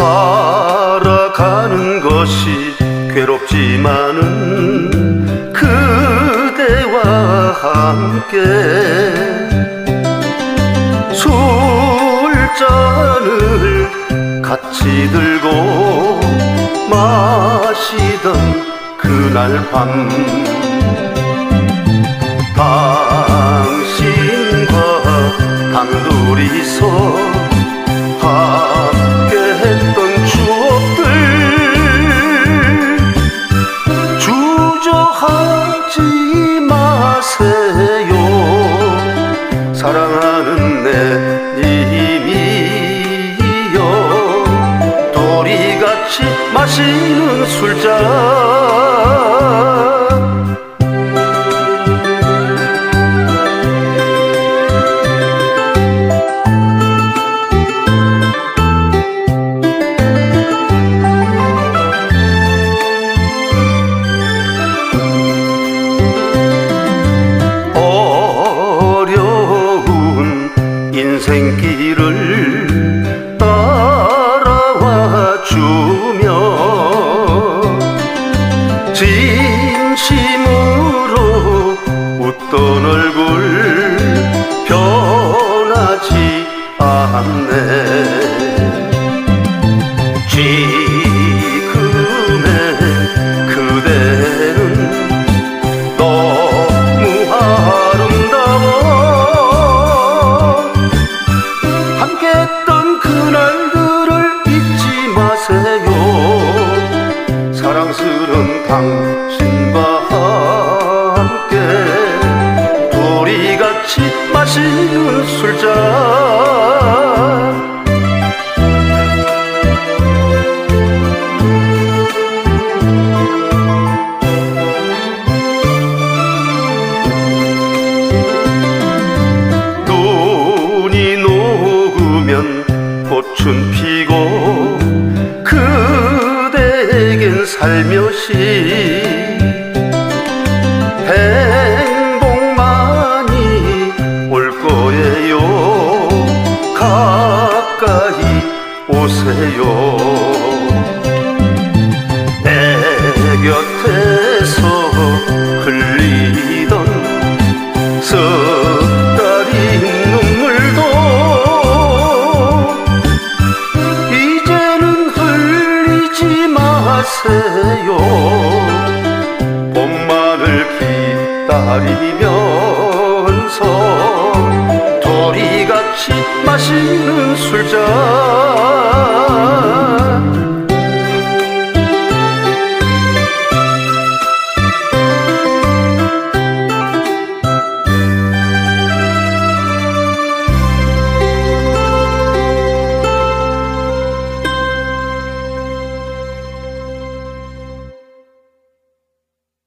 살아가는 것이 괴롭지만은 그대와 함께 술잔을 같이 들고 마시던 그날 밤 당신과 단둘이서 사랑하는 내 님이여 도리같이 마시는 술잔 웃던 얼굴 변하지 않네. 지금의 그대는 너무 아름다워. 함께했 꽃은 피고 그대에겐 살며시 행복만이 올 거예요. 가까이 오세요. 내 곁에서 흘리던 마세요. 봄만을 기다리면서 도리같이 마시는 술잔